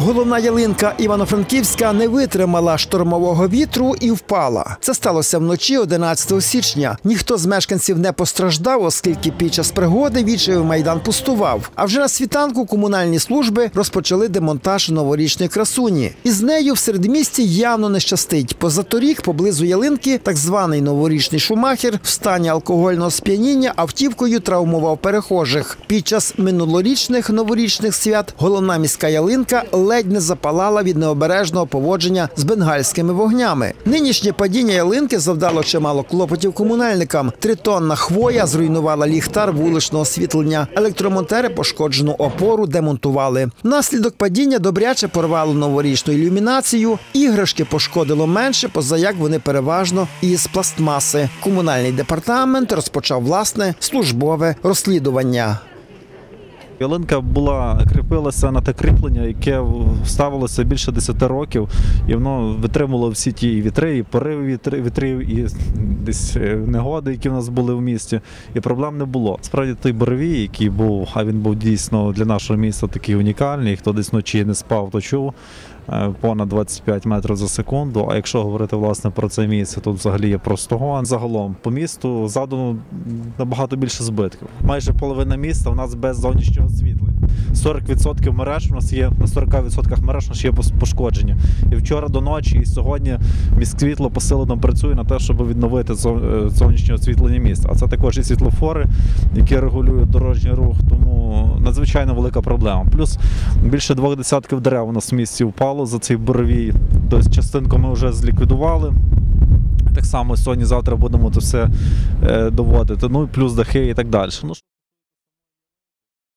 Головна ялинка Івано-Франківська не витримала штормового вітру і впала. Це сталося вночі 11 січня. Ніхто з мешканців не постраждав, оскільки під час пригоди вічевий майдан пустував. А вже на світанку комунальні служби розпочали демонтаж новорічної красуні. Із нею в середмісті явно не щастить. Позаторік поблизу ялинки так званий новорічний шумахер в стані алкогольного сп'яніння автівкою травмував перехожих. Під час минулорічних новорічних свят головна міська ялинка ледь не запалала від необережного поводження з бенгальськими вогнями. Нинішнє падіння ялинки завдало чимало клопотів комунальникам. Тритонна хвоя зруйнувала ліхтар вуличного освітлення. Електромонтери пошкоджену опору демонтували. Внаслідок падіння добряче порвало новорічну ілюмінацію. Іграшки пошкодило менше, позаяк вони переважно із пластмаси. Комунальний департамент розпочав власне службове розслідування. Ялинка була кріпилася на те кріплення, яке ставилося більше 10 років, і воно витримувало всі ті вітри, і пориви вітри- вітрів, і десь е, негоди, які в нас були в місті. І проблем не було. Справді той боровій, який був, а він був дійсно для нашого міста такий унікальний. Хто десь вночі не спав, то чув. Е, Понад 25 метрів за секунду. А якщо говорити власне про це місце, тут взагалі є простого. загалом по місту задано набагато більше збитків. Майже половина міста у нас без зовнішнього освітлення. 40% мереж у нас є на 40% мереж у нас є пошкодження. І вчора до ночі, і сьогодні міськсвітло посилено працює на те, щоб відновити е, зовнішнє освітлення міста. А це також і світлофори, які регулюють дорожній рух. Тому надзвичайно велика проблема. Плюс більше двох десятків дерев у нас в місті впало за цей буровій. Тобто частинку ми вже зліквідували. Так само сьогодні-завтра будемо це все е, доводити. Ну і плюс дахи і так далі. Ну,